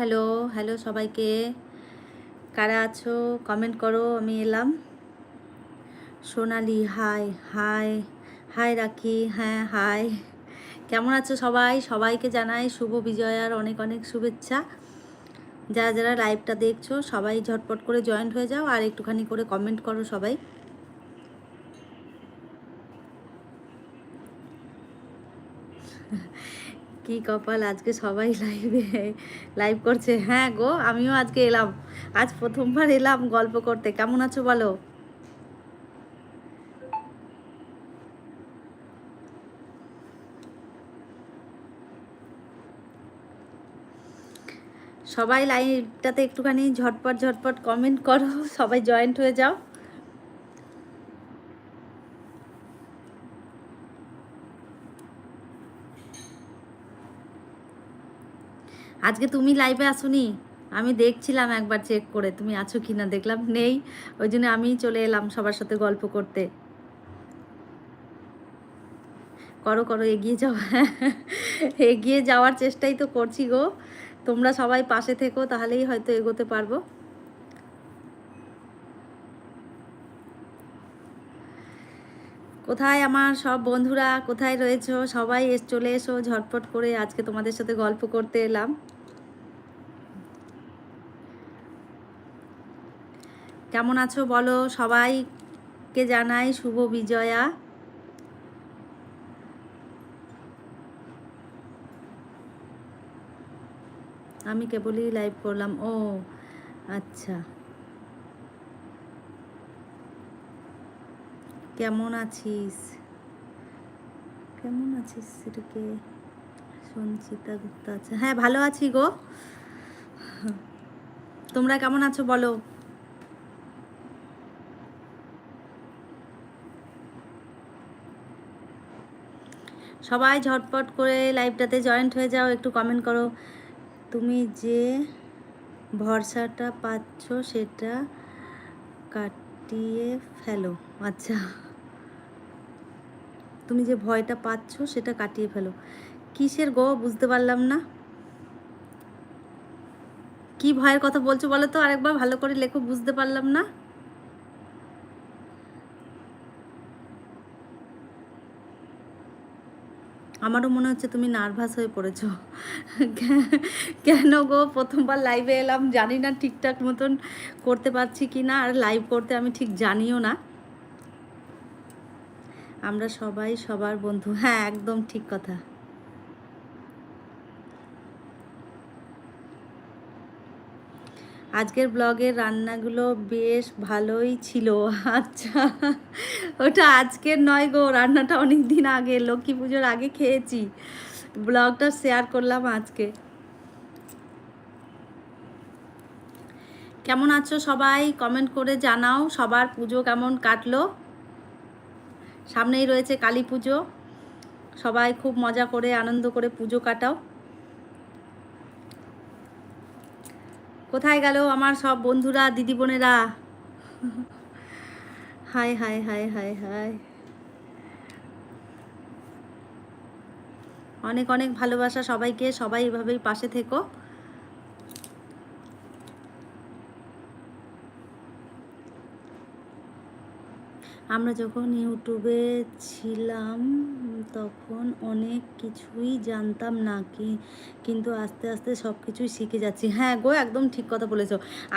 Hello hello সবাইকে। কারা আছো? কমেন্ট করো, আমি এলাম। সোনালি হাই হাই হাই রাখি হ্যাঁ হাই কেমন আছো সবাই? সবাইকে জানাই শুভ বিজয়ার অনেক অনেক শুভেচ্ছা। যারা যারা লাইভটা দেখছ, সবাই ঝটপট করে জয়েন্ট হয়ে যাও আর একটুখানি করে কমেন্ট করো সবাই। কি কপাল, আজকে সবাই লাইভে লাইভ করছে। হ্যাঁ গো, আমিও আজকে এলাম। আজ প্রথমবার এলাম গল্প করতে। কেমন আছো বলো? সবাই লাইভটাতে একটুখানি ঝটপট ঝটপট কমেন্ট করো। সবাই জয়েন্ট হয়ে যাও। আজকে তুমি লাইভে আসুনি? আমি দেখছিলাম একবার চেক করে, তুমি আছো কি না দেখলাম নেই। ওই জন্য আমি চলে এলাম সবার সাথে গল্প করতে। করো করো, এগিয়ে যাও। এগিয়ে যাওয়ার চেষ্টাই তো করছি গো। তোমরা সবাই পাশে থেকো, তাহলেই হয়তো এগোতে পারব। কোথায় আমার সব বন্ধুরা? কোথায় রয়েছো? সবাই এস, চলে এসো, ঝটপট করে আজকে তোমাদের সাথে গল্প করতে এলাম। কেমন আছো বলো? সবাইকে জানাই শুভ বিজয়া। আমি কেবলই লাইভ করলাম। ও আচ্ছা। কেমন আছিস? কেমন আছিস সেটাকে সঞ্চিতা গুপ্তা আচ্ছা হ্যাঁ ভালো আছি গো। তোমরা কেমন আছো বলো? সবাই ঝটপট করে লাইভটাতে জয়েন্ট হয়ে যাও, একটু কমেন্ট করো। তুমি যে ভরসাটা পাচ্ছ সেটা কাটিয়ে ফেলো। আচ্ছা। তুমি যে ভয়টা পাচ্ছ, সেটা কাটিয়ে ফেলো। কিসের গো, বুঝতে পারলাম না। কি ভয়ের কথা বলছো বলো তো? আরেকবার ভালো করে লেখো, বুঝতে পারলাম না। আমারও মনে হচ্ছে তুমি নার্ভাস হয়ে পড়েছ। কেন গো, প্রথমবার লাইভে এলাম, জানি না ঠিকঠাক মতন করতে পারছি কি না আর লাইভ করতে আমি ঠিক জানিও না। আমরা সবাই সবার বন্ধু। হ্যাঁ একদম ঠিক কথা। আজকের ব্লগের রান্নাগুলো বেশ ভালোই ছিল। আচ্ছা ওটা আজকের নয় গো, রান্নাটা অনেক দিন আগে, লক্ষ্মী পুজোর আগে খেয়েছি। ব্লগটা শেয়ার করলাম আজকে। কেমন আছো সবাই? কমেন্ট করে জানাও সবার পুজো কেমন কাটলো। সামনেই রয়েছে কালী পুজো। সবাই খুব মজা করে, আনন্দ করে পুজো কাটাও। কোথায় গেল আমার সব বন্ধুরা, দিদি বোনেরা? Hi hi hi hi hi অনেক অনেক ভালোবাসা সবাইকে। সবাই এভাবেই পাশে থেকো। আমরা যখন ইউটিউবে ছিলাম, তখন অনেক কিছুই জানতাম না কি, কিন্তু আস্তে আস্তে সব কিছুই শিখে যাচ্ছি। হ্যাঁ গো, একদম ঠিক কথা বলেছ।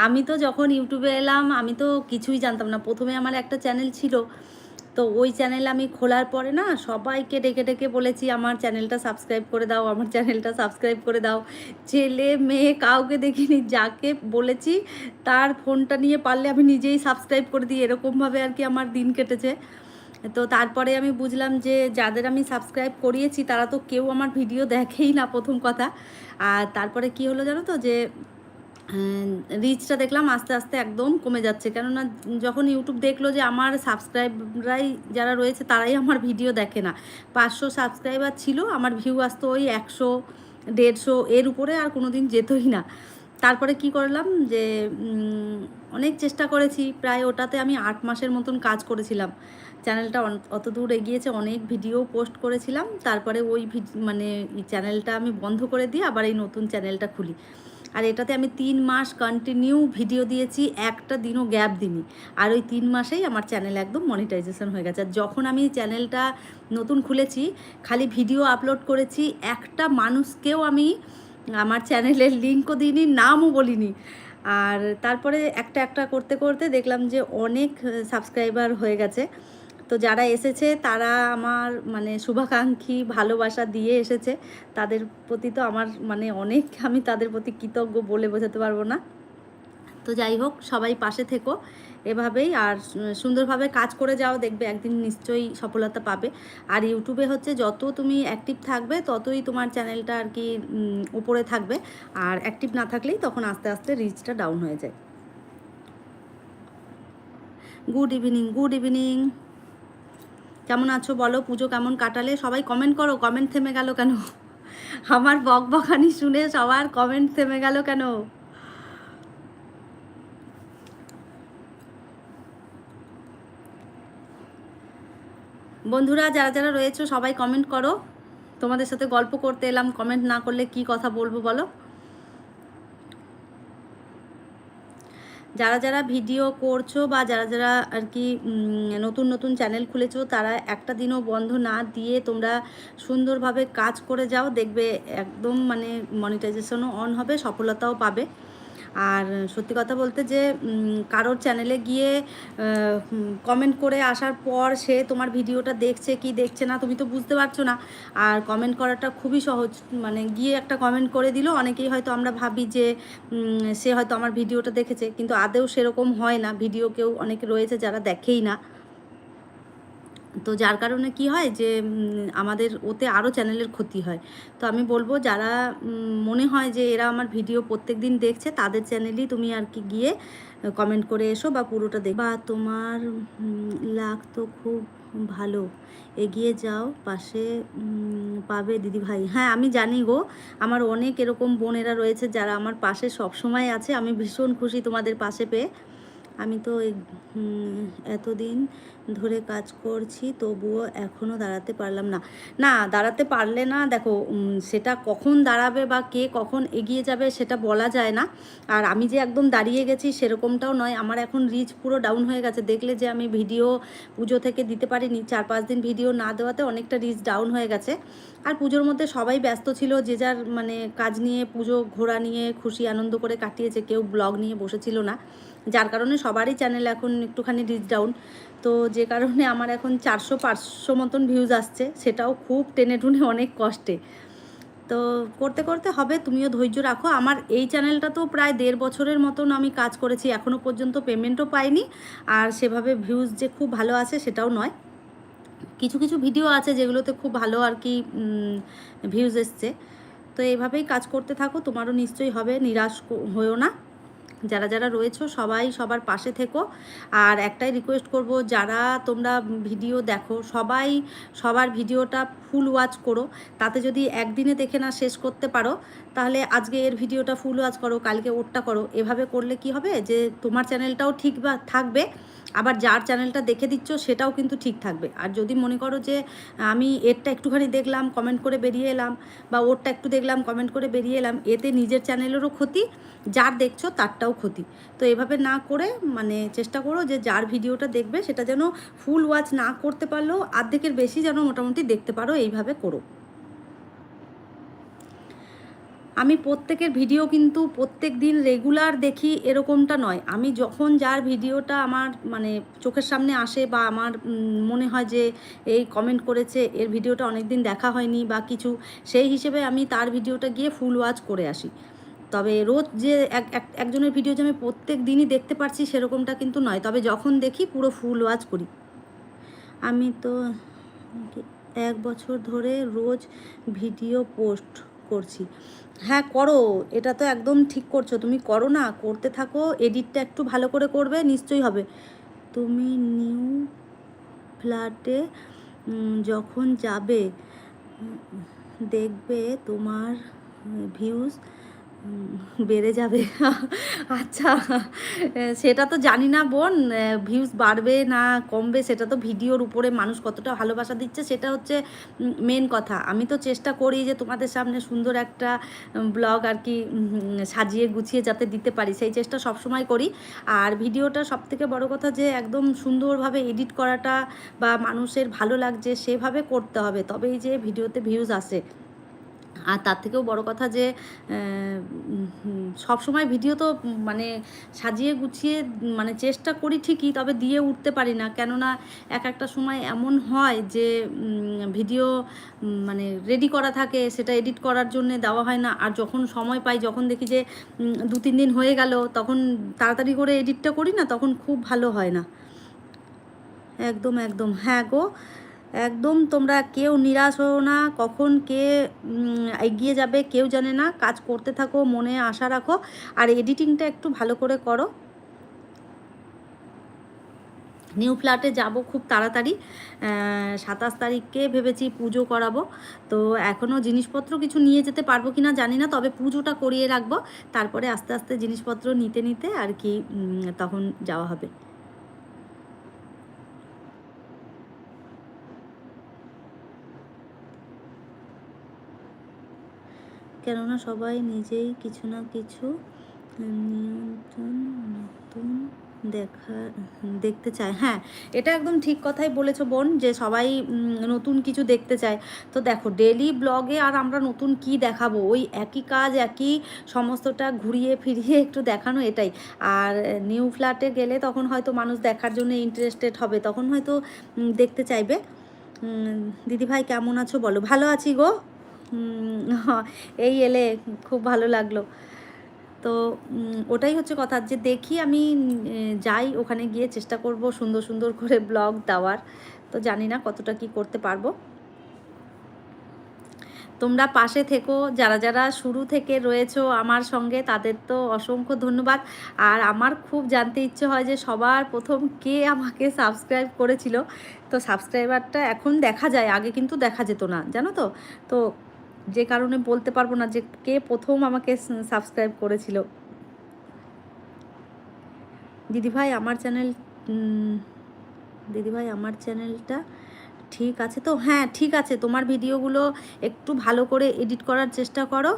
আমি তো যখন ইউটিউবে এলাম, আমি তো কিছুই জানতাম না। প্রথমে আমার একটা চ্যানেল ছিল তো ওই চ্যানেল আমি খোলার পরে না সবাইকে ডেকে ডেকে বলেছি, আমার চ্যানেলটা সাবস্ক্রাইব করে দাও, আমার চ্যানেলটা সাবস্ক্রাইব করে দাও। ছেলে মেয়ে কাউকে দেখিনি, যাকে বলেছি তার ফোনটা নিয়ে পারলে আমি নিজেই সাবস্ক্রাইব করে দিই এরকমভাবে আর কি আমার দিন কেটেছে। তো তারপরে আমি বুঝলাম যে যাদের আমি সাবস্ক্রাইব করিয়েছি তারা তো কেউ আমার ভিডিও দেখেই না প্রথম কথা। আর তারপরে কি হলো জানো তো যে রিচটা দেখলাম আস্তে আস্তে একদম কমে যাচ্ছে। কেননা যখন ইউটিউব দেখল যে আমার সাবস্ক্রাইবরাই যারা রয়েছে, তারাই আমার ভিডিও দেখে না। পাঁচশো সাবস্ক্রাইবার ছিল, আমার ভিউ আসতো ওই একশো, দেড়শো, এর উপরে আর কোনো দিন যেতই না। তারপরে কি করলাম যে অনেক চেষ্টা করেছি, প্রায় ওটাতে আমি আট মাসের মতন কাজ করেছিলাম। চ্যানেলটা অত দূর এগিয়েছে, অনেক ভিডিও পোস্ট করেছিলাম। তারপরে ওই মানে চ্যানেলটা আমি বন্ধ করে দিয়ে আবার এই নতুন চ্যানেলটা খুলি। আর এটাতে আমি তিন মাস কন্টিনিউ ভিডিও দিয়েছি, একটা দিনও গ্যাপ দিইনি। আর ওই তিন মাসেই আমার চ্যানেল একদম মনিটাইজেশন হয়ে গেছে। আর যখন আমি চ্যানেলটা নতুন খুলেছি, খালি ভিডিও আপলোড করেছি, একটা মানুষকেও আমি আমার চ্যানেলের লিঙ্কও দিইনি, নামও বলিনি। আর তারপরে একটা একটা করতে করতে দেখলাম যে অনেক সাবস্ক্রাইবার হয়ে গেছে। তো যারা এসেছে, তারা আমার মানে শুভাকাঙ্ক্ষী, ভালোবাসা দিয়ে এসেছে। তাদের প্রতি তো আমার মানে অনেক, আমি তাদের প্রতি কৃতজ্ঞ বলে বোঝাতে পারব না। তো যাই হোক, সবাই পাশে থেকো এভাবেই। আর সুন্দরভাবে কাজ করে যাও, দেখবে একদিন নিশ্চয়ই সফলতা পাবে। আর ইউটিউবে হচ্ছে, যত তুমি অ্যাক্টিভ থাকবে, ততই তোমার চ্যানেলটা আর কি উপরে থাকবে। আর অ্যাক্টিভ না থাকলেই তখন আস্তে আস্তে রিচটা ডাউন হয়ে যায়। গুড ইভিনিং গুড ইভিনিং কেমন আছো বলো? পুজো কেমন কাটালে? সবাই কমেন্ট করো। কমেন্ট থেমে গেল কেন? আমার বক বকানি শুনে সবার কমেন্ট থেমে গেল কেন? বন্ধুরা, যারা যারা রয়েছে, সবাই কমেন্ট করো। তোমাদের সাথে গল্প করতে এলাম। কমেন্ট না করলে কি কথা বলব বলো? যারা যারা ভিডিও করছ বা যারা যারা আর কি নতুন নতুন চ্যানেল খুলেছো, তারা একটা দিনও বন্ধ না দিয়ে তোমরা সুন্দরভাবে কাজ করে যাও। দেখবে একদম মানে মনিটাইজেশনও অন হবে, সফলতাও পাবে। আর সত্যি কথা বলতে যে কারোর চ্যানেলে গিয়ে কমেন্ট করে আসার পর সে তোমার ভিডিওটা দেখছে, কি দেখছে না, তুমি তো বুঝতে পারছ না। আর কমেন্ট করাটা খুবই সহজ মানে গিয়ে একটা কমেন্ট করে দিল, অনেকেই হয়তো আমরা ভাবি যে সে হয়তো আমার ভিডিওটা দেখেছে, কিন্তু আদেও সেরকম হয় না। ভিডিও কেউ অনেকে রয়েছে যারা দেখেই না। তো যার কারণে কি হয় যে আমাদের ওতে আরও চ্যানেলের ক্ষতি হয়। তো আমি বলব যারা মনে হয় যে এরা আমার ভিডিও প্রত্যেক দিন দেখছে, তাদের চ্যানেলই তুমি আর কি গিয়ে কমেন্ট করে এসো বা পুরোটা দেখ। বা তোমার লাখ তো খুব ভালো। এগিয়ে যাও, পাশে পাবে দিদি ভাই হ্যাঁ আমি জানি গো, আমার অনেক এরকম বোনেরা রয়েছে যারা আমার পাশে সবসময় আছে। আমি ভীষণ খুশি তোমাদের পাশে পেয়ে। আমি তো এতদিন ধরে কাজ করছি, তবুও এখনও দাঁড়াতে পারলাম না। না, দাঁড়াতে পারলে না, দেখো সেটা কখন দাঁড়াবে বা কে কখন এগিয়ে যাবে সেটা বলা যায় না। আর আমি যে একদম দাঁড়িয়ে গেছি সেরকমটাও নয়, আমার এখন রিচ পুরো ডাউন হয়ে গেছে। দেখলে যে আমি ভিডিও পুজো থেকে দিতে পারিনি, চার পাঁচ দিন ভিডিও না দেওয়াতে অনেকটা রিচ ডাউন হয়ে গেছে। আর পুজোর মধ্যে সবাই ব্যস্ত ছিল, যে যার মানে কাজ নিয়ে, পুজো ঘোরা নিয়ে খুশি, আনন্দ করে কাটিয়েছে, কেউ ব্লগ নিয়ে বসেছিল না। যার কারণে সবারই চ্যানেল এখন একটুখানি রিচ ডাউন তো যে কারণে আমার এখন চারশো পাঁচশো মতন ভিউজ আসছে, সেটাও খুব টেনে টুনে অনেক কষ্টে। তো করতে করতে হবে, তুমিও ধৈর্য রাখো। আমার এই চ্যানেলটা তো প্রায় দেড় বছরের মতন আমি কাজ করেছি এখনও পর্যন্ত পেমেন্টও পাইনি। আর সেভাবে ভিউজ যে খুব ভালো আছে, সেটাও নয়। কিছু কিছু ভিডিও আছে যেগুলোতে খুব ভালো আর কি ভিউজ এসছে। তো এইভাবেই কাজ করতে থাকো, তোমারও নিশ্চয়ই হবে, নিরাশ হয়েও না। যারা যারা রয়েছো সবাই সবার পাশে থেকো। আর একটাই রিকোয়েস্ট করব, যারা তোমরা ভিডিও দেখো, সবাই সবার ভিডিওটা ফুল ওয়াচ করো। তাতে যদি একদিনে দেখে না শেষ করতে পারো, তাহলে আজকে এর ভিডিওটা ফুল ওয়াচ করো, কালকে ওরটা করো। এভাবে করলে কি হবে? যে তোমার চ্যানেলটাও ঠিক বা থাকবে, আবার যার চ্যানেলটা দেখে দিচ্ছ সেটাও কিন্তু ঠিক থাকবে। আর যদি মনে করো যে আমি এরটা একটুখানি দেখলাম কমেন্ট করে বেরিয়ে এলাম, বা ওরটা একটু দেখলাম কমেন্ট করে বেরিয়ে এলাম, এতে নিজের চ্যানেলেরও ক্ষতি, যার দেখছ তারটাও ক্ষতি। তো এভাবে না করে মানে চেষ্টা করো যে যার ভিডিওটা দেখবে সেটা যেন ফুল ওয়াচ না করতে পারলেও অর্ধেকের বেশি যেন মোটামুটি দেখতে পারো, এইভাবে করো। আমি প্রত্যেকের ভিডিও কিন্তু প্রত্যেক দিন রেগুলার দেখি এরকমটা নয়। আমি যখন যার ভিডিওটা আমার মানে চোখের সামনে আসে বা আমার মনে হয় যে এই কমেন্ট করেছে, এর ভিডিওটা অনেক দিন দেখা হয়নি বা কিছু, সেই হিসেবে আমি তার ভিডিওটা গিয়ে ফুল ওয়াচ করে আসি। তবে রোজ যে এক, এক- একজনের ভিডিও যে আমি প্রত্যেক দিনই দেখতে পারছি সেরকমটা কিন্তু নয়। তবে যখন দেখি পুরো ফুল ওয়াচ করি। আমি তো এক বছর ধরে রোজ ভিডিও পোস্ট করছি। হ্যাঁ করো। এটা তো একদম ঠিক করছ। তুমি করো না, করতে থাকো। এডিটটা একটু ভালো করে করবে, নিশ্চয়ই হবে। তুমি নিউ ফ্ল্যাটে যখন যাবে, দেখবে তোমার ভিউজ বেড়ে যাবে। আচ্ছা সেটা তো জানি না বোন ভিউজ বাড়বে না কমবে সেটা তো ভিডিওর উপরে মানুষ কতটা ভালোবাসা দিচ্ছে সেটা হচ্ছে মেন কথা। আমি তো চেষ্টা করি যে তোমাদের সামনে সুন্দর একটা ব্লগ আর কি সাজিয়ে গুছিয়ে যাতে দিতে পারি, সেই চেষ্টা সবসময় করি। আর ভিডিওটা সবথেকে বড় কথা যে একদম সুন্দরভাবে এডিট করাটা বা মানুষের ভালো লাগছে সেভাবে করতে হবে, তবেই যে ভিডিওতে ভিউজ আসে। আর তার থেকেও বড় কথা যে সব সময় ভিডিও তো মানে সাজিয়ে গুছিয়ে মানে চেষ্টা করি ঠিকই, তবে দিয়ে উঠতে পারি না। কেননা এক একটা সময় এমন হয় যে ভিডিও মানে রেডি করা থাকে, সেটা এডিট করার জন্য দেওয়া হয় না। আর যখন সময় পাই, যখন দেখি যে দু তিন দিন হয়ে গেল, তখন তাড়াতাড়ি করে এডিটটা করি না, তখন খুব ভালো হয় না। একদম একদম। হ্যাঁ গো একদম তোমরা কেউ নিরাশ হও না, কখন কে এগিয়ে যাবে কেউ জানে না, কাজ করতে থাকো, মনে আশা রাখো, আর এডিটিংটা একটু ভালো করে করো। নিউ ফ্ল্যাটে যাব খুব তাড়াতাড়ি সাতাশ তারিখকে ভেবেছি পুজো করাবো, তো এখনও জিনিসপত্র কিছু নিয়ে যেতে পারব কি না জানি না, তবে পুজোটা করিয়ে রাখব, তারপরে আস্তে আস্তে জিনিসপত্র নিতে নিতে আর কি তখন যাওয়া হবে। কেননা সবাই নিজেই কিছু না কিছু নিয়ন্ত্রণ, নতুন দেখা, দেখতে চায়। হ্যাঁ এটা একদম ঠিক কথাই বলেছ বোন যে সবাই নতুন কিছু দেখতে চায়। তো দেখো ডেলি ব্লগে আর আমরা নতুন কি দেখাবো? ওই একই কাজ, একই সমস্তটা ঘুরিয়ে ফিরিয়ে একটু দেখানো এটাই। আর নিউ ফ্ল্যাটে গেলে তখন হয়তো মানুষ দেখার জন্য ইন্টারেস্টেড হবে, তখন হয়তো দেখতে চাইবে। দিদিভাই কেমন আছো বলো? ভালো আছি গো? এই এলে খুব ভালো লাগল। তো ওটাই হচ্ছে কথা যে দেখি আমি যাই, ওখানে গিয়ে চেষ্টা করব সুন্দর সুন্দর করে ব্লগ দেওয়ার। তো জানি না কতটা কি করতে পারব। তোমরা পাশে থেকো, যারা যারা শুরু থেকে রয়েছো আমার সঙ্গে, তাদের তো অসংখ্য ধন্যবাদ। আর আমার খুব জানতে ইচ্ছে হয় যে সবার প্রথম কে আমাকে সাবস্ক্রাইব করেছিল। তো সাবস্ক্রাইবারটা এখন দেখা যায়, আগে কিন্তু দেখা যেত না, জানো তো? তো যে কারণে বলতে পারব না যে কে প্রথম আমাকে সাবস্ক্রাইব করেছিল। দিদিভাই আমার চ্যানেল দিদিভাই আমার চ্যানেলটা ঠিক আছে তো? হ্যাঁ ঠিক আছে। তোমার ভিডিওগুলো একটু ভালো করে এডিট করার চেষ্টা করো।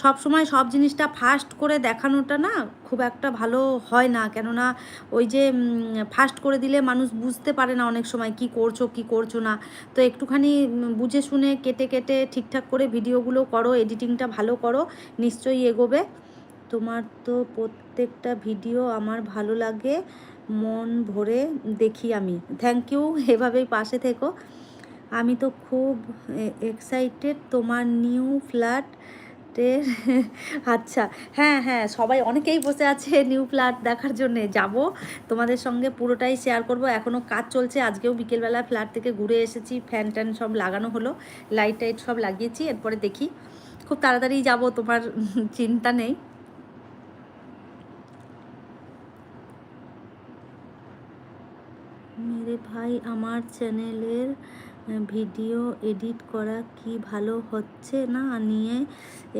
সব সময় সব জিনিসটা ফাস্ট করে দেখানোটা না খুব একটা ভালো হয় না। কেননা ওই যে ফাস্ট করে দিলে মানুষ বুঝতে পারে না অনেক সময় কি করছ কি করছ না। তো একটুখানি বুঝে শুনে, কেটে কেটে, ঠিকঠাক করে ভিডিওগুলো করো এডিটিংটা ভালো করো, নিশ্চয়ই এগোবে। তোমার তো প্রত্যেকটা ভিডিও আমার ভালো লাগে, মন ভরে দেখি আমি। থ্যাংক ইউ এভাবেই পাশে থেকো। আমি তো খুব এক্সাইটেড তোমার নিউ আচ্ছা হ্যাঁ হ্যাঁ সবাই অনেকেই বসে আছে নিউ ফ্ল্যাট দেখার জন্যে, যাব। তোমাদের সঙ্গে পুরোটাই শেয়ার করব। এখনও কাজ চলছে, আজকেও বিকেলবেলা ফ্ল্যাট থেকে ঘুরে এসেছি ফ্যান ট্যান সব লাগানো হলো লাইট টাইট সব লাগিয়েছি, এরপরে দেখি। খুব তাড়াতাড়ি যাব, তোমার চিন্তা নেই। মেরে ভাই, আমার চ্যানেলের ভিডিও এডিট করা কি ভালো হচ্ছে না নিয়ে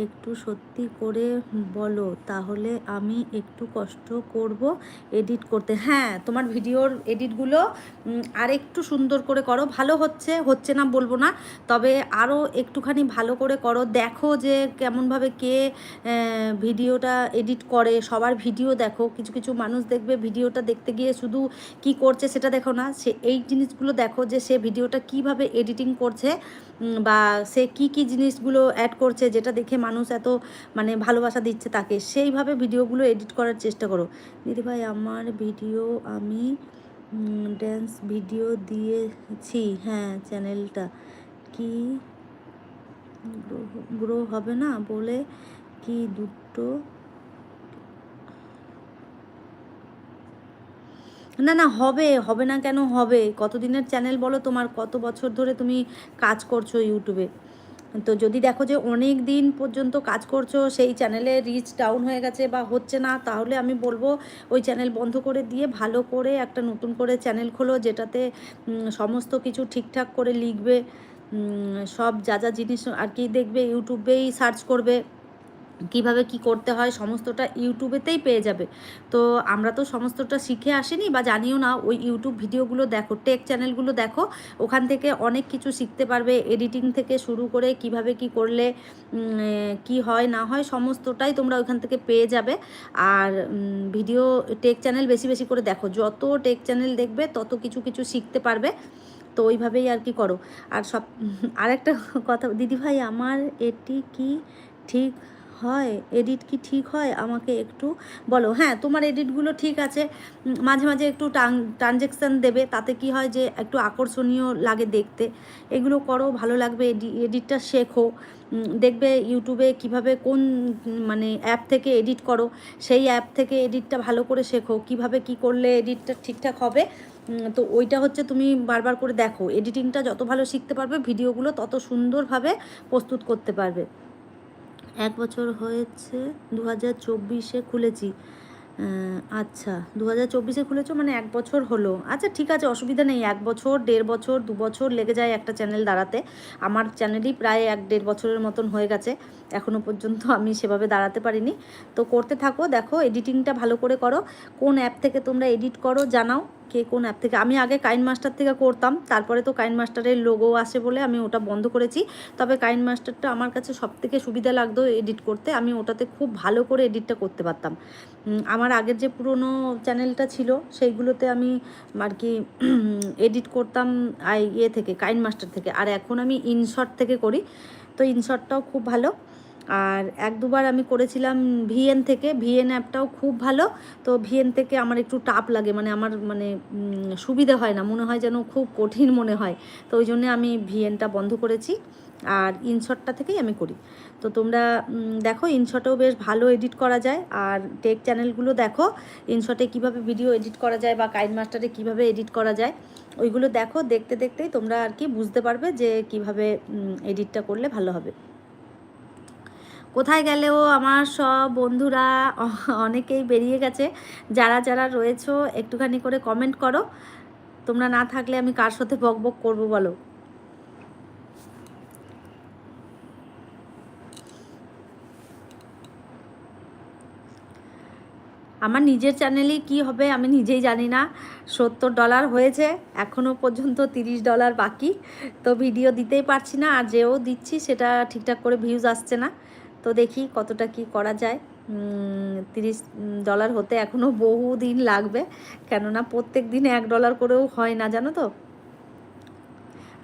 একটু সত্যি করে বলো, তাহলে আমি একটু কষ্ট করব এডিট করতে। হ্যাঁ তোমার ভিডিওর এডিটগুলো আর একটু সুন্দর করে করো। ভালো হচ্ছে হচ্ছে না বলব না, তবে আরও একটুখানি ভালো করে করো। দেখো যে কেমনভাবে কে ভিডিওটা এডিট করে। সবার ভিডিও দেখো। কিছু কিছু মানুষ দেখবে ভিডিওটা দেখতে গিয়ে শুধু কি করছে সেটা দেখো না। সে, এই জিনিসগুলো দেখো যে সে ভিডিওটা কীভাবে এডিটিং করছে বা সে কি কি জিনিসগুলো অ্যাড করছে যেটা দেখে মানুষ এত মানে ভালোবাসা দিচ্ছে তাকে, সেইভাবে ভিডিওগুলো এডিট করার চেষ্টা করো। দিদিভাই আমার ভিডিও আমি ড্যান্স ভিডিও দিয়েছি হ্যাঁ চ্যানেলটা কি গ্রো হবে না বলে কি দুটো না না, হবে হবে না কেন হবে? কতদিনের চ্যানেল বলো তোমার, কত বছর ধরে তুমি কাজ করছ ইউটিউবে তো যদি দেখো যে অনেক দিন পর্যন্ত কাজ করছ, সেই চ্যানেলে রিচ ডাউন হয়ে গেছে বা হচ্ছে না, তাহলে আমি বলব ওই চ্যানেল বন্ধ করে দিয়ে ভালো করে একটা নতুন করে চ্যানেল খোলো, যেটাতে সমস্ত কিছু ঠিকঠাক করে লিখবে। সব যা যা জিনিস আর কি দেখবে ইউটিউবেই সার্চ করবে। কীভাবে কি করতে হয়, সমস্তটা ইউটিউবেতেই পেয়ে যাবে। তো আমরা তো সমস্তটা শিখে আসিনি বা জানিও না, ওই ইউটিউব ভিডিওগুলো দেখো, টেক চ্যানেলগুলো দেখো, ওখান থেকে অনেক কিছু শিখতে পারবে, এডিটিং থেকে শুরু করে কীভাবে কি করলে কি হয়, না হয়, সমস্তটাই তোমরা ওখান থেকে পেয়ে যাবে। আর ভিডিও, টেক চ্যানেল বেশি বেশি করে দেখো, যত টেক চ্যানেল দেখবে, তত কিছু কিছু শিখতে পারবে। তো ওইভাবেই আর কি করো। আর সব, আরেকটা কথা, দিদিভাই, আমার এটি কি ঠিক হয়? এডিট কি ঠিক হয়? আমাকে একটু বলো। হ্যাঁ তোমার এডিটগুলো ঠিক আছে। মাঝে মাঝে একটু টান ট্রানজেকশান দেবে। তাতে কি হয় যে, একটু আকর্ষণীয় লাগে দেখতে। এগুলো করো, ভালো লাগবে। এডি এডিটটা শেখো। দেখবে ইউটিউবে কীভাবে কোন মানে অ্যাপ থেকে এডিট করো। সেই অ্যাপ থেকে এডিটটা ভালো করে শেখো। কীভাবে কি করলে এডিটটা ঠিকঠাক হবে? তো ওইটা হচ্ছে তুমি বারবার করে দেখো। এডিটিংটা যত ভালো শিখতে পারবে ভিডিওগুলো তত সুন্দরভাবে প্রস্তুত করতে পারবে। এক বছর হয়েছে দু হাজার চব্বিশে খুলেছি। আচ্ছা দু হাজার চব্বিশে খুলেছো মানে এক বছর হলো। আচ্ছা ঠিক আছে, অসুবিধা নেই। এক বছর, দেড় বছর, দু বছর লেগে যায় একটা চ্যানেল দাঁড়াতে। আমার চ্যানেলই প্রায় এক দেড় বছরের মতন হয়ে গেছে। এখনও পর্যন্ত আমি সেভাবে দাঁড়াতে পারিনি। তো করতে থাকো, দেখো, এডিটিংটা ভালো করে করো। কোন অ্যাপ থেকে তোমরা এডিট করো জানাও। কে কোন অ্যাপ থেকে। আমি আগে কাইন মাস্টার থেকে করতাম, তারপরে তো কাইন মাস্টারের লোগো আসে বলে আমি ওটা বন্ধ করেছি। তবে কাইন মাস্টারটা আমার কাছে সব থেকে সুবিধা লাগতো এডিট করতে, আমি ওটাতে খুব ভালো করে এডিটটা করতে পারতাম। আমার আগের যে পুরনো চ্যানেলটা ছিল, সেইগুলোতে আমি আর কি এডিট করতাম আই ইয়ে থেকে কাইন মাস্টার থেকে। আর এখন আমি ইনশর্ট থেকে করি, তো ইনশর্টটাও খুব ভালো। আর এক দুবার আমি করেছিলাম ভিএন থেকে। ভিএন অ্যাপটাও খুব ভালো। তো ভিএন থেকে আমার একটু টাপ লাগে মানে আমার মানে সুবিধা হয় না। মনে হয় যেন খুব কঠিন মনে হয়। তো ওই জন্যে আমি ভিএনটা বন্ধ করেছি। আর ইনশটটা থেকেই আমি করি। তো তোমরা দেখো, ইনশটেও বেশ ভালো এডিট করা যায়। আর টেক চ্যানেলগুলো দেখো, ইনশটে কীভাবে ভিডিও এডিট করা যায় বা কাইন মাস্টারে কীভাবে এডিট করা যায়, ওইগুলো দেখো। দেখতে দেখতেই তোমরা আর কি বুঝতে পারবে যে কীভাবে এডিটটা করলে ভালো হবে। কোথায় গেলেও আমার সব বন্ধুরা অনেকেই বেরিয়ে গেছে। যারা যারা রয়েছো, একটুখানি করে কমেন্ট করো। তোমরা না থাকলে আমি কার সাথে বক বক করব বলো? আমার নিজের চ্যানেলেই কি হবে আমি নিজেই জানি না। সত্তর ডলার হয়েছে এখনও পর্যন্ত তিরিশ ডলার বাকি। তো ভিডিও দিতেই পারছি না, আর যেও দিচ্ছি, সেটা ঠিকঠাক করে ভিউজ আসছে না। তো দেখি কতটা কি করা যায়। তিরিশ ডলার হতে এখনও বহু দিন লাগবে। কেননা প্রত্যেক দিনে এক ডলার করেও হয় না, জানো তো?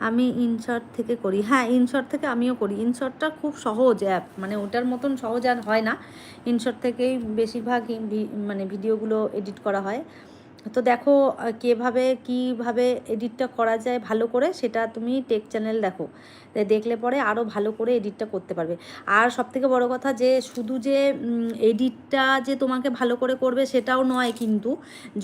আমি ইনশর্ট থেকে করি। হ্যাঁ ইনশর্ট থেকে আমিও করি। ইনশর্টটা খুব সহজ অ্যাপ। মানে ওটার মতন সহজ আর হয় না। ইনশর্ট থেকেই বেশিরভাগ মানে ভিডিওগুলো এডিট করা হয়। তো দেখো কীভাবে, কীভাবে এডিটটা করা যায় ভালো করে সেটা তুমি টেক চ্যানেল দেখো। দেখলে পরে আরও ভালো করে এডিটটা করতে পারবে। আর সবথেকে বড় কথা যে, শুধু যে এডিটটা যে তোমাকে ভালো করে করবে সেটাও নয় কিন্তু,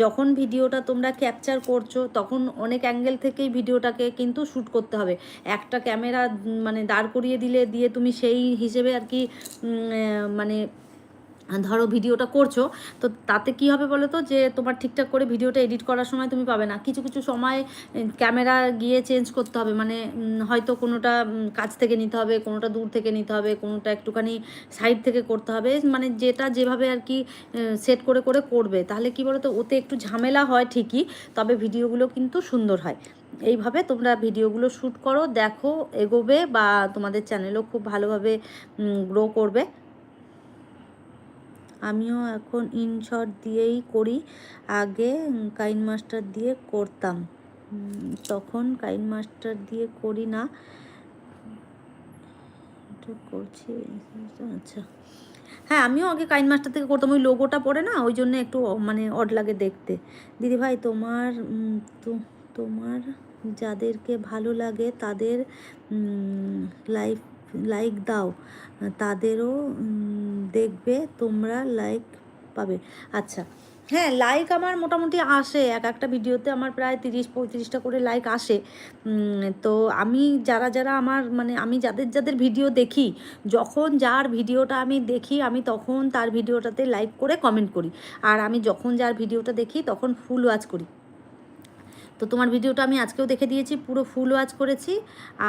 যখন ভিডিওটা তোমরা ক্যাপচার করছ, তখন অনেক অ্যাঙ্গেল থেকেই ভিডিওটাকে কিন্তু শ্যুট করতে হবে। একটা ক্যামেরা মানে দাঁড় করিয়ে দিলে, দিয়ে তুমি সেই হিসেবে আর কি মানে ধরো ভিডিওটা করছ, তো তাতে কি হবে বলো তো যে তোমার ঠিকঠাক করে ভিডিওটা এডিট করার সময় তুমি পাবে না। কিছু কিছু সময় ক্যামেরা গিয়ে চেঞ্জ করতে হবে মানে হয়তো কোনোটা কাছ থেকে নিতে হবে, কোনোটা দূর থেকে নিতে হবে, কোনোটা একটুখানি সাইড থেকে করতে হবে মানে যেটা যেভাবে আর কি সেট করে করে করবে। তাহলে কি বলো তো, ওতে একটু ঝামেলা হয় ঠিকই, তবে ভিডিওগুলো কিন্তু সুন্দর হয়। এইভাবে তোমরা ভিডিওগুলো শ্যুট করো, দেখো, এগোবে বা তোমাদের চ্যানেলও খুব ভালোভাবে গ্রো করবে। আমিও এখন ইনশট দিয়েই করি। আগে কাইন মাস্টার দিয়ে করতাম। তখন কাইন মাস্টার দিয়ে করি না। করছি। আচ্ছা। হ্যাঁ আমিও আগে কাইন মাস্টার থেকে করতাম। ওই লোগোটা পড়ে না, ওই জন্য একটু মানে অড লাগে দেখতে। দিদি ভাই, তোমার তোমার যাদেরকে ভালো লাগে তাদের লাইক লাইক দাও। তাদেরও দেখবে তোমরা লাইক পাবে। আচ্ছা হ্যাঁ লাইক আমার মোটামুটি আসে। এক একটা ভিডিওতে আমার প্রায় তিরিশ, পঁয়ত্রিশটা করে লাইক আসে। তো আমি যারা যারা আমার মানে আমি যাদের যাদের ভিডিও দেখি, যখন যার ভিডিওটা আমি দেখি, আমি তখন তার ভিডিওটাতে লাইক করে কমেন্ট করি। আর আমি যখন যার ভিডিওটা দেখি, তখন ফুল ওয়াচ করি। তো তোমার ভিডিওটা আমি আজকেও দেখে দিয়েছি, পুরো ফুল ওয়াচ করেছি।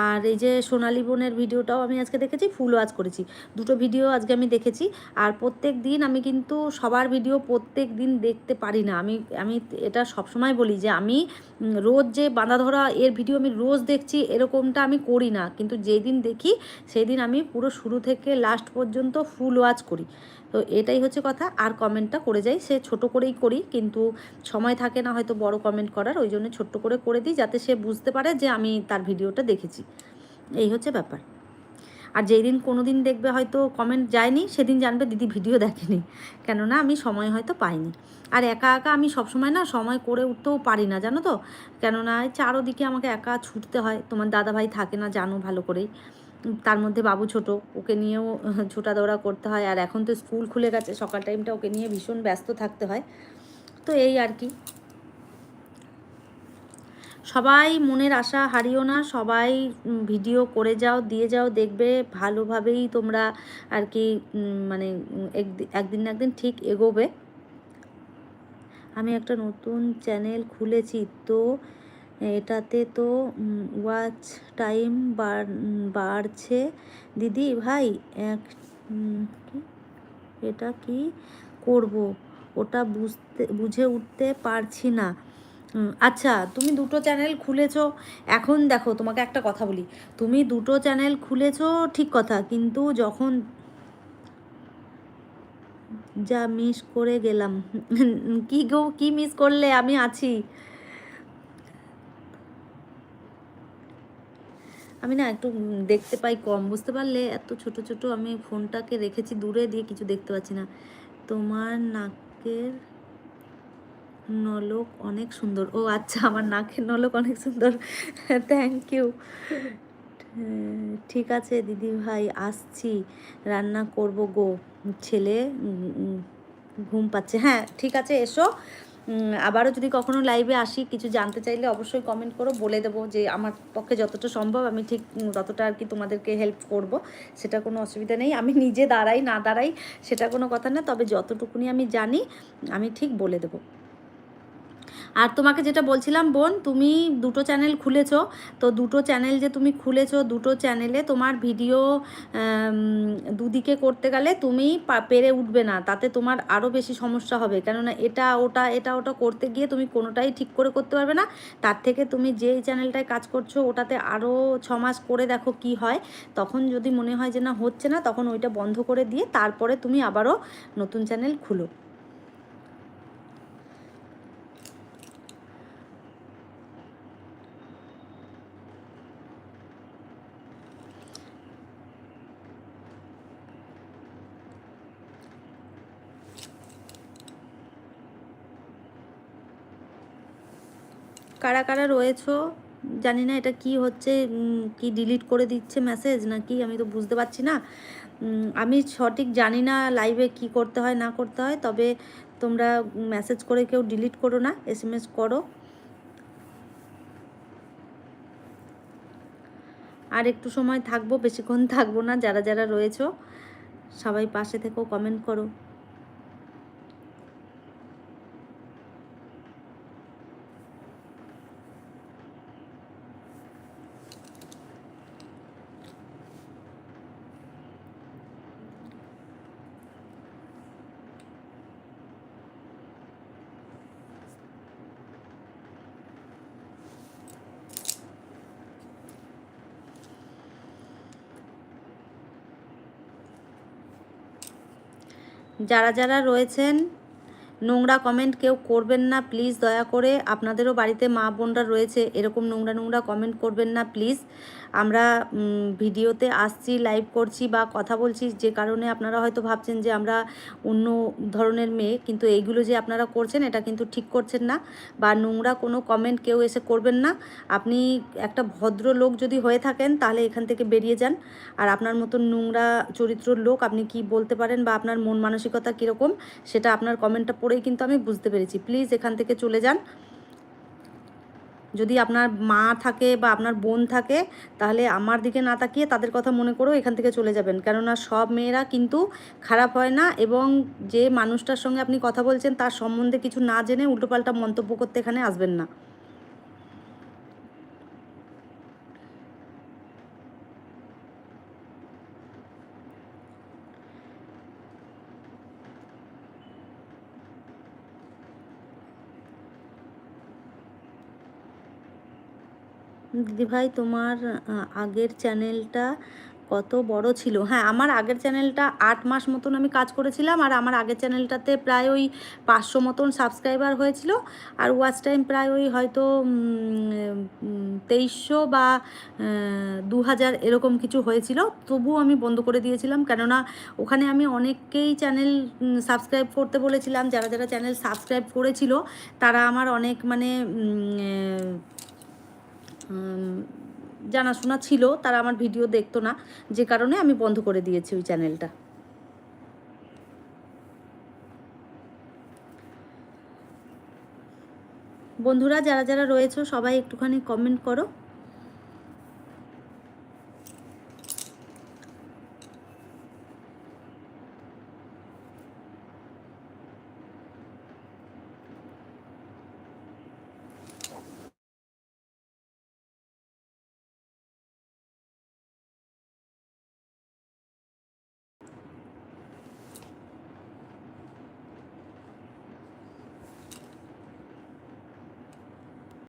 আর এই যে সোনালি বোনের ভিডিওটাও আমি আজকে দেখেছি ফুল ওয়াচ করেছি। দুটো ভিডিও আজকে আমি দেখেছি। আর প্রত্যেক দিন আমি কিন্তু সবার ভিডিও প্রত্যেক দিন দেখতে পারি না। আমি আমি এটা সবসময় বলি যে আমি রোজ যে বাঁধা ধরা এর ভিডিও আমি রোজ দেখছি, এরকমটা আমি করি না। কিন্তু যেদিন দেখি সেই দিন আমি পুরো শুরু থেকে লাস্ট পর্যন্ত ফুল ওয়াচ করি। তো এটাই হচ্ছে কথা। আর কমেন্টটা করে যাই। সে ছোট করেই করি, কিন্তু সময় থাকে না হয়তো বড় কমেন্ট করার। ওই জন্য ছোট্ট করে করে দিই যাতে সে বুঝতে পারে যে আমি তার ভিডিওটা দেখেছি। এই হচ্ছে ব্যাপার। আর যেই দিন কোনো দিন দেখবে হয়তো কমেন্ট যায়নি, সেদিন জানবে দিদি ভিডিও দেখেনি। কেননা আমি সময় হয়তো পাইনি। আর একা একা আমি সবসময় না সময় করে উঠতেও পারি না, জানো তো? কেননা চারোদিকে আমাকে একা ছুটতে হয়। তোমার দাদা ভাই থাকে না, জানো ভালো করেই। তার মধ্যে বাবু ছোট, ওকে নিয়েও ছোটা দৌড়া করতে হয়। আর এখন তো স্কুল খুলে গেছে, সকাল টাইমটা ওকে নিয়ে ভীষণ ব্যস্ত থাকতে হয়। তো এই আর কি। সবাই মনের আশা হারিও না, সবাই ভিডিও করে যাও, দিয়ে যাও, দেখবে ভালোভাবেই তোমরা আর কি মানে একদি- একদিন না একদিন ঠিক এগোবে। আমি একটা নতুন চ্যানেল খুলেছি, তো এটাতে তো ওয়াচ টাইম বাড়ছে। দিদি, ভাই, এক এটা কি করব? ওটা বুঝতে, বুঝে উঠতে পারছি না। আচ্ছা তুমি দুটো চ্যানেল খুলেছো। এখন দেখো, তোমাকে একটা কথা বলি। তুমি দুটো চ্যানেল খুলেছো, ঠিক কথা, কিন্তু যখন যা মিস করে গেলাম। কি গো, কি মিস করলে? আমি আছি। আমি না একটু দেখতে পাই কম, বুঝতে পারলে? এত ছোট ছোট আমি ফোনটাকে রেখেছি দূরে, দিয়ে কিছু দেখতে পাচ্ছি না। তোমার নাকের নলক অনেক সুন্দর। ও আচ্ছা আমার নাকের নলক অনেক সুন্দর। থ্যাংক ইউ ঠিক আছে দিদি ভাই, আসছি। রান্না করব গো। ছেলে ঘুম পাচ্ছে। হ্যাঁ ঠিক আছে, এসো। আবারও যদি কখনো লাইভে আসি, কিছু জানতে চাইলে অবশ্যই কমেন্ট করো। বলে দেবো যে আমার পক্ষে যতটা সম্ভব আমি ঠিক ততটা আর কি তোমাদেরকে হেল্প করব। সেটা কোনো অসুবিধা নেই। আমি নিজে দাঁড়াই, না দাঁড়াই, সেটা কোনো কথা না। তবে যতটুকুনি আমি জানি, আমি ঠিক বলে দেবো। আর তোমাকে যেটা বলছিলাম, বোন, তুমি দুটো চ্যানেল খুলেছো, তো দুটো চ্যানেল যে তুমি খুলেছো, দুটো চ্যানেলে তোমার ভিডিও দুদিকে করতে গেলে তুমি পেরে উঠবে না। তাতে তোমার আরও বেশি সমস্যা হবে। কেননা এটা, ওটা এটা, ওটা করতে গিয়ে তুমি কোনোটাই ঠিক করে করতে পারবে না। তার থেকে তুমি যেই চ্যানেলটায় কাজ করছ, ওটাতে আরও ছ মাস করে দেখো কি হয়। তখন যদি মনে হয় যে না, হচ্ছে না, তখন ওইটা বন্ধ করে দিয়ে তারপরে তুমি আবারও নতুন চ্যানেল খুলো। কারা কারা রয়েছো? জানি না এটা কি হচ্ছে কি ডিলিট করে দিচ্ছে মেসেজ না কি আমি তো বুঝতে পারছি না। আমি সঠিক জানি না লাইভে কি করতে হয়, না করতে হয়, তবে তোমরা মেসেজ করে কেউ ডিলিট করো না এস এম এস করো। আর একটু সময় থাকব, বেশিক্ষণ থাকব না, যারা যারা রয়েছো, সবাই পাশে থেকেও কমেন্ট করো। যারা যারা রয়েছেন, নোংরা কমেন্ট কেউ করবেন না প্লিজ দয়া করে। আপনাদেরও বাড়িতে মা বোনরা রয়েছে, এরকম নোংরা নোংরা কমেন্ট করবেন না প্লিজ আমরা ভিডিওতে আসছি লাইভ করছি বা কথা বলছি, যে কারণে আপনারা হয়তো ভাবছেন যে আমরা অন্য ধরনের মেয়ে, কিন্তু এইগুলো যে আপনারা করছেন, এটা কিন্তু ঠিক করছেন না বা নোংরা কোনো কমেন্ট কেউ এসে করবেন না। আপনি একটা ভদ্র লোক যদি হয়ে থাকেন, তাহলে এখান থেকে বেরিয়ে যান। আর আপনার মতন নোংরা চরিত্রর লোক আপনি কি বলতে পারেন বা আপনার মন মানসিকতা কীরকম, সেটা আপনার কমেন্টটা পড়েই কিন্তু আমি বুঝতে পেরেছি। প্লিজ এখান থেকে চলে যান। যদি আপনার মা থাকে বা আপনার বোন থাকে, তাহলে আমার দিকে না তাকিয়ে তাদের কথা মনে করেও এখান থেকে চলে যাবেন। কেননা সব মেয়েরা কিন্তু খারাপ হয় না এবং যে মানুষটার সঙ্গে আপনি কথা বলছেন, তার সম্বন্ধে কিছু না জেনে উল্টোপাল্টা মন্তব্য করতে এখানে আসবেন না। দিদিভাই তোমার আগের চ্যানেলটা কত বড় ছিল? হ্যাঁ আমার আগের চ্যানেলটা আট মাস মতন আমি কাজ করেছিলাম আর আমার আগের চ্যানেলটাতে প্রায় ওই পাঁচশো মতন সাবস্ক্রাইবার হয়েছিল। আর ওয়াচ টাইম প্রায় ওই হয়তো তেইশশো বা দু হাজার এরকম কিছু হয়েছিল। তবুও আমি বন্ধ করে দিয়েছিলাম। কেননা ওখানে আমি অনেককেই চ্যানেল সাবস্ক্রাইব করতে বলেছিলাম। যারা যারা চ্যানেল সাবস্ক্রাইব করেছিল, তারা আমার অনেক মানে জানাশোনা ছিল, তারা আমার ভিডিও দেখতো না, যে কারণে আমি বন্ধ করে দিয়েছি ওই চ্যানেলটা। বন্ধুরা, যারা যারা রয়েছে, সবাই একটুখানি কমেন্ট করো।